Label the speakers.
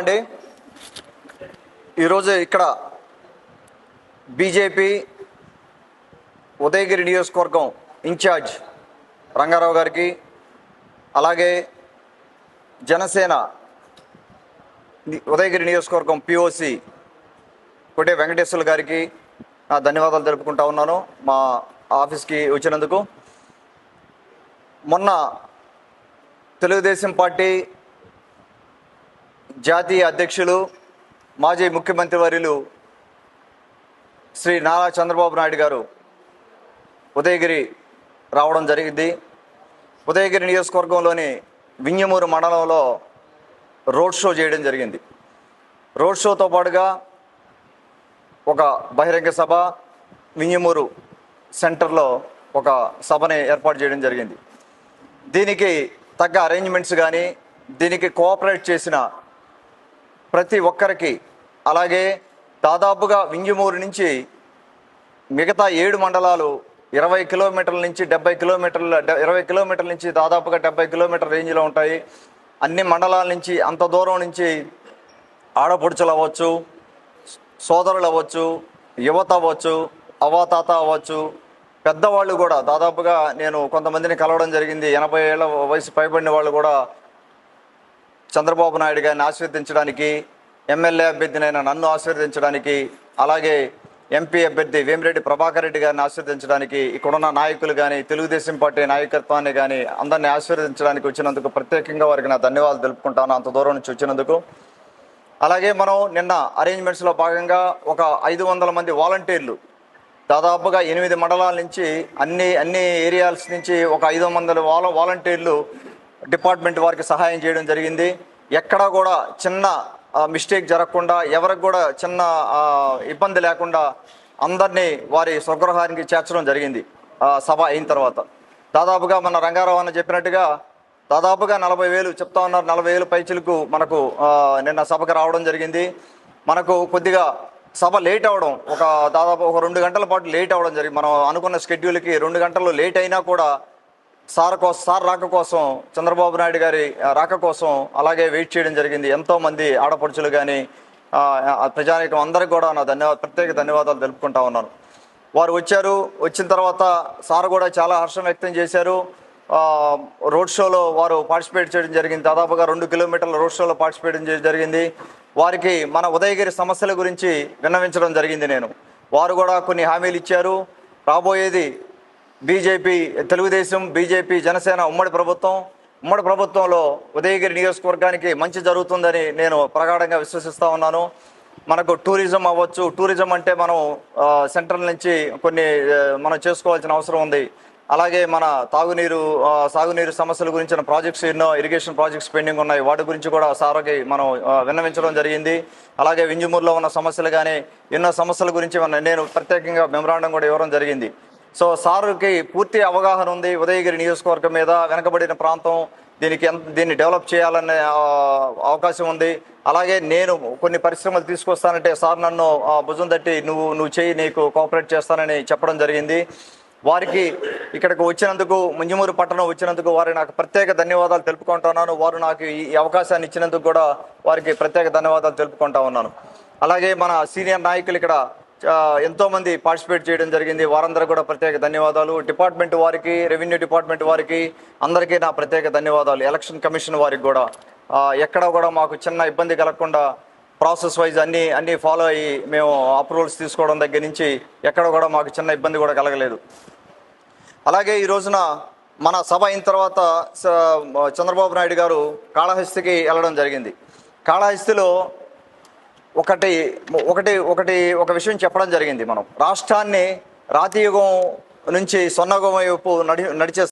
Speaker 1: అండి ఈరోజు ఇక్కడ బీజేపీ ఉదయగిరి నియోజకవర్గం ఇన్ఛార్జ్ రంగారావు గారికి అలాగే జనసేన ఉదయగిరి నియోజకవర్గం పిఓసి కొట్టే వెంకటేశ్వర్లు గారికి నా ధన్యవాదాలు తెలుపుకుంటా ఉన్నాను మా ఆఫీస్కి వచ్చినందుకు. మొన్న తెలుగుదేశం పార్టీ జాతీయ అధ్యక్షులు మాజీ ముఖ్యమంత్రి వర్యులు శ్రీ నారా చంద్రబాబు నాయుడు గారు ఉదయగిరి రావడం జరిగింది. ఉదయగిరి నియోజకవర్గంలోని వింజమూరు మండలంలో రోడ్ షో చేయడం జరిగింది. రోడ్ షోతో పాటుగా ఒక బహిరంగ సభ వింజమూరు సెంటర్లో ఒక సభని ఏర్పాటు చేయడం జరిగింది. దీనికి తగ్గ అరేంజ్మెంట్స్ కానీ దీనికి కోఆపరేట్ చేసిన ప్రతి ఒక్కరికి అలాగే దాదాపుగా వింజమూరు నుంచి మిగతా ఏడు మండలాలు ఇరవై కిలోమీటర్ల నుంచి డెబ్బై కిలోమీటర్ల ఇరవై కిలోమీటర్ల నుంచి దాదాపుగా డెబ్బై కిలోమీటర్ రేంజ్లో ఉంటాయి. అన్ని మండలాల నుంచి అంత దూరం నుంచి ఆడపడుచులు అవ్వచ్చు సోదరులు అవ్వచ్చు యువత అవ్వచ్చు అవాతాత అవ్వచ్చు. పెద్దవాళ్ళు కూడా దాదాపుగా నేను కొంతమందిని కలవడం జరిగింది. ఎనభై ఏళ్ళ వయసు పైబడిన వాళ్ళు కూడా చంద్రబాబు నాయుడు గారిని ఆశీర్వదించడానికి ఎమ్మెల్యే అభ్యర్థినైన నన్ను ఆశీర్వదించడానికి అలాగే ఎంపీ అభ్యర్థి వేమిరెడ్డి ప్రభాకర్ రెడ్డి గారిని ఆశీర్వదించడానికి ఇక్కడున్న నాయకులు కానీ తెలుగుదేశం పార్టీ నాయకత్వాన్ని కానీ అందరినీ ఆశీర్వదించడానికి వచ్చినందుకు ప్రత్యేకంగా వారికి నా ధన్యవాదాలు తెలుపుకుంటాను. అంత దూరం నుంచి వచ్చినందుకు. అలాగే మనం నిన్న అరేంజ్మెంట్స్లో భాగంగా ఒక ఐదు వందల మంది వాలంటీర్లు దాదాపుగా ఎనిమిది మండలాల నుంచి అన్ని అన్ని ఏరియాస్ నుంచి ఒక ఐదు వందల వాల వాలంటీర్లు డిపార్ట్మెంట్ వారికి సహాయం చేయడం జరిగింది. ఎక్కడా కూడా చిన్న మిస్టేక్ జరగకుండా ఎవరికి కూడా చిన్న ఇబ్బంది లేకుండా అందరినీ వారి స్వగృహానికి చేర్చడం జరిగింది. సభ అయిన తర్వాత. దాదాపుగా మన రంగారావు అన్న చెప్పినట్టుగా దాదాపుగా నలభై వేలు చెప్తా ఉన్నారు. నలభై వేలు పైచులకు మనకు నిన్న సభకు రావడం జరిగింది. మనకు కొద్దిగా సభ లేట్ అవడం ఒక దాదాపు ఒక రెండు గంటల పాటు లేట్ అవడం జరిగింది. మనం అనుకున్న షెడ్యూల్కి రెండు గంటలు లేట్ అయినా కూడా సార్ కోసం సార్ రాక కోసం చంద్రబాబు నాయుడు గారి రాక కోసం అలాగే వెయిట్ చేయడం జరిగింది. ఎంతోమంది ఆడపడుచులు కానీ ప్రజానికం అందరికి కూడా నా ధన్యవాద ప్రత్యేక ధన్యవాదాలు తెలుపుకుంటా ఉన్నాను. వారు వచ్చారు వచ్చిన తర్వాత సార్ కూడా చాలా హర్షం వ్యక్తం చేశారు. రోడ్ షోలో వారు పార్టిసిపేట్ చేయడం జరిగింది. దాదాపుగా రెండు కిలోమీటర్ల రోడ్ షోలో పార్టిసిపేట్ చేయడం జరిగింది. వారికి మన ఉదయగిరి సమస్యల గురించి విన్నవించడం జరిగింది నేను. వారు కూడా కొన్ని హామీలు ఇచ్చారు. రాబోయేది బీజేపీ తెలుగుదేశం బీజేపీ జనసేన ఉమ్మడి ప్రభుత్వం. ఉమ్మడి ప్రభుత్వంలో ఉదయగిరి నియోజకవర్గానికి మంచి జరుగుతుందని నేను ప్రగాఢంగా విశ్వసిస్తూ ఉన్నాను. మనకు టూరిజం అవ్వచ్చు. టూరిజం అంటే మనం సెంట్రల్ నుంచి కొన్ని మనం చేసుకోవాల్సిన అవసరం ఉంది. అలాగే మన తాగునీరు సాగునీరు సమస్యల గురించిన ప్రాజెక్ట్స్ ఎన్నో ఇరిగేషన్ ప్రాజెక్ట్స్ పెండింగ్ ఉన్నాయి. వాటి గురించి కూడా సార్కి మనం విన్నవించడం జరిగింది. అలాగే వింజమూరులో ఉన్న సమస్యలు కానీ ఎన్నో సమస్యల గురించి మన నేను ప్రత్యేకంగా మెమరాండం కూడా ఇవ్వడం జరిగింది. సో సార్కి పూర్తి అవగాహన ఉంది. ఉదయగిరి నియోజకవర్గం మీద వెనకబడిన ప్రాంతం దీనికి ఎంత దీన్ని డెవలప్ చేయాలనే అవకాశం ఉంది. అలాగే నేను కొన్ని పరిశ్రమలు తీసుకొస్తానంటే సార్ నన్ను ఆ, భుజం తట్టి నువ్వు నువ్వు చేయి నీకు కోఆపరేట్ చేస్తానని చెప్పడం జరిగింది. వారికి ఇక్కడికి వచ్చినందుకు ముంజమూరు పట్టణం వచ్చినందుకు వారి నాకు ప్రత్యేక ధన్యవాదాలు తెలుపుకుంటున్నాను. వారు నాకు ఈ అవకాశాన్ని ఇచ్చినందుకు కూడా వారికి ప్రత్యేక ధన్యవాదాలు తెలుపుకుంటా ఉన్నాను. అలాగే మన సీనియర్ నాయకులు ఇక్కడ ఎంతోమంది పార్టిసిపేట్ చేయడం జరిగింది. వారందరూ కూడా ప్రత్యేక ధన్యవాదాలు. డిపార్ట్మెంట్ వారికి రెవెన్యూ డిపార్ట్మెంట్ వారికి అందరికీ నా ప్రత్యేక ధన్యవాదాలు. ఎలక్షన్ కమిషన్ వారికి కూడా. ఎక్కడ కూడా మాకు చిన్న ఇబ్బంది కలగకుండా ప్రాసెస్ వైజ్ అన్నీ అన్నీ ఫాలో అయ్యి మేము అప్రూవల్స్ తీసుకోవడం దగ్గర నుంచి ఎక్కడ కూడా మాకు చిన్న ఇబ్బంది కూడా కలగలేదు. అలాగే ఈ రోజున మన సభ అయిన తర్వాత చంద్రబాబు నాయుడు గారు కాళహస్తికి వెళ్ళడం జరిగింది. కాళహస్తిలో ఒకటి ఒకటి ఒకటి ఒక విషయం చెప్పడం జరిగింది మనం. రాష్ట్రాన్ని రాతియుగం నుంచి సొన్నగం వైపు నడి నడిచే